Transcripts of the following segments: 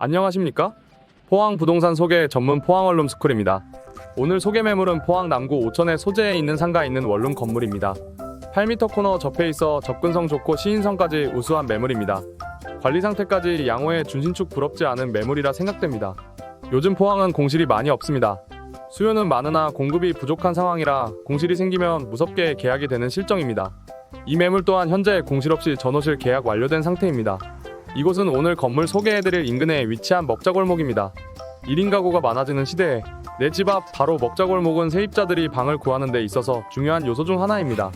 안녕하십니까? 포항 부동산 소개 전문 포항 원룸 스쿨입니다. 오늘 소개 매물은 포항 남구 오천의 소재에 있는 상가에 있는 원룸 건물입니다. 8m 코너 접해 있어 접근성 좋고 시인성까지 우수한 매물입니다. 관리 상태까지 양호해 준신축 부럽지 않은 매물이라 생각됩니다. 요즘 포항은 공실이 많이 없습니다. 수요는 많으나 공급이 부족한 상황이라 공실이 생기면 무섭게 계약이 되는 실정입니다. 이 매물 또한 현재 공실 없이 전호실 계약 완료된 상태입니다. 이곳은 오늘 건물 소개해드릴 인근에 위치한 먹자골목입니다. 1인 가구가 많아지는 시대에 내 집 앞 바로 먹자골목은 세입자들이 방을 구하는 데 있어서 중요한 요소 중 하나입니다.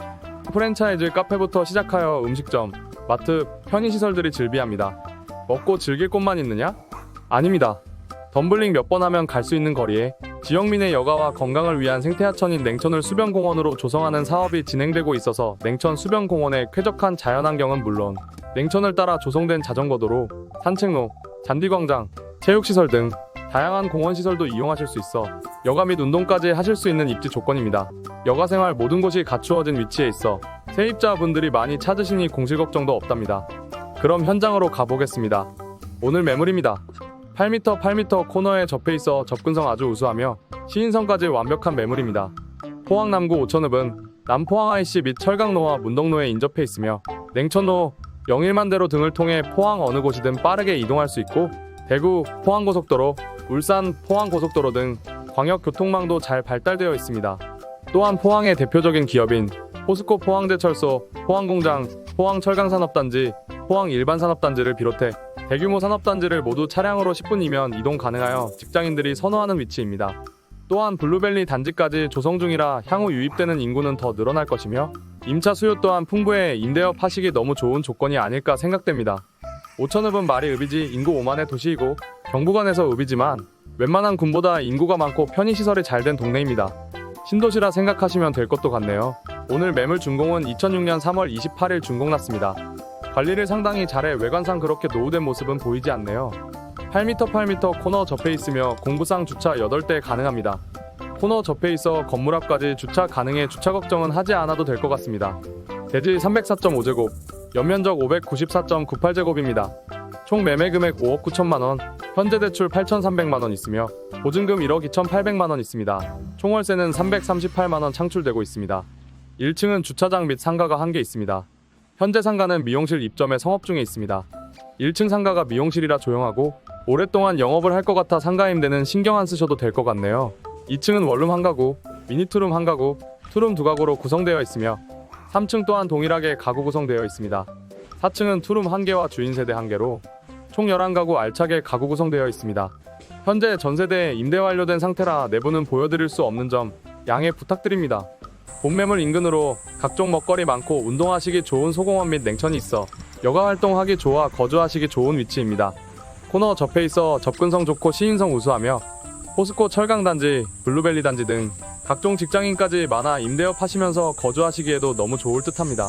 프랜차이즈 카페부터 시작하여 음식점, 마트, 편의시설들이 즐비합니다. 먹고 즐길 곳만 있느냐? 아닙니다. 덤블링 몇 번 하면 갈 수 있는 거리에 지역민의 여가와 건강을 위한 생태하천인 냉천을 수변공원으로 조성하는 사업이 진행되고 있어서 냉천 수변공원의 쾌적한 자연환경은 물론 냉천을 따라 조성된 자전거도로, 산책로, 잔디광장, 체육시설 등 다양한 공원 시설도 이용하실 수 있어 여가 및 운동까지 하실 수 있는 입지 조건입니다. 여가 생활 모든 곳이 갖추어진 위치에 있어 세입자분들이 많이 찾으시니 공실 걱정도 없답니다. 그럼 현장으로 가보겠습니다. 오늘 매물입니다. 8m 8m 코너에 접해 있어 접근성 아주 우수하며 시인성까지 완벽한 매물입니다. 포항 남구 오천읍은 남포항 IC 및 철강로와 문덕로에 인접해 있으며 냉천로, 영일만대로 등을 통해 포항 어느 곳이든 빠르게 이동할 수 있고 대구 포항고속도로, 울산 포항고속도로 등 광역교통망도 잘 발달되어 있습니다. 또한 포항의 대표적인 기업인 포스코 포항제철소, 포항공장, 포항철강산업단지, 포항일반산업단지를 비롯해 대규모 산업단지를 모두 차량으로 10분이면 이동 가능하여 직장인들이 선호하는 위치입니다. 또한 블루벨리 단지까지 조성 중이라 향후 유입되는 인구는 더 늘어날 것이며 임차 수요 또한 풍부해 임대업 하시기 너무 좋은 조건이 아닐까 생각됩니다. 오천읍은 말이 읍이지 인구 5만의 도시이고 경부관에서 읍이지만 웬만한 군보다 인구가 많고 편의시설이 잘 된 동네입니다. 신도시라 생각하시면 될 것도 같네요. 오늘 매물 준공은 2006년 3월 28일 준공났습니다. 관리를 상당히 잘해 외관상 그렇게 노후된 모습은 보이지 않네요. 8m 8m 코너 접해 있으며 공구상 주차 8대 가능합니다. 코너 접해 있어 건물 앞까지 주차 가능해 주차 걱정은 하지 않아도 될 것 같습니다. 대지 304.5제곱, 연면적 594.98제곱입니다. 총 매매 금액 5억 9천만 원, 현재 대출 8,300만 원 있으며 보증금 1억 2,800만 원 있습니다. 총월세는 338만 원 창출되고 있습니다. 1층은 주차장 및 상가가 한 개 있습니다. 현재 상가는 미용실 입점에 성업 중에 있습니다. 1층 상가가 미용실이라 조용하고 오랫동안 영업을 할 것 같아 상가 임대는 신경 안 쓰셔도 될 것 같네요. 2층은 원룸 한 가구, 미니 투룸 한 가구, 투룸 두 가구로 구성되어 있으며 3층 또한 동일하게 가구 구성되어 있습니다. 4층은 투룸 한 개와 주인 세대 한 개로 총 11가구 알차게 가구 구성되어 있습니다. 현재 전세대에 임대 완료된 상태라 내부는 보여드릴 수 없는 점 양해 부탁드립니다. 본매물 인근으로 각종 먹거리 많고 운동하시기 좋은 소공원 및 냉천이 있어 여가 활동하기 좋아 거주하시기 좋은 위치입니다. 코너 접해 있어 접근성 좋고 시인성 우수하며 포스코 철강단지, 블루벨리 단지 등 각종 직장인까지 많아 임대업 하시면서 거주하시기에도 너무 좋을 듯합니다.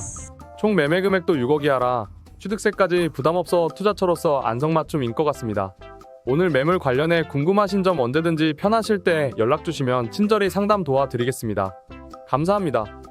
총 매매 금액도 6억 이하라 취득세까지 부담 없어 투자처로서 안성맞춤인 것 같습니다. 오늘 매물 관련해 궁금하신 점 언제든지 편하실 때 연락 주시면 친절히 상담 도와드리겠습니다. 감사합니다.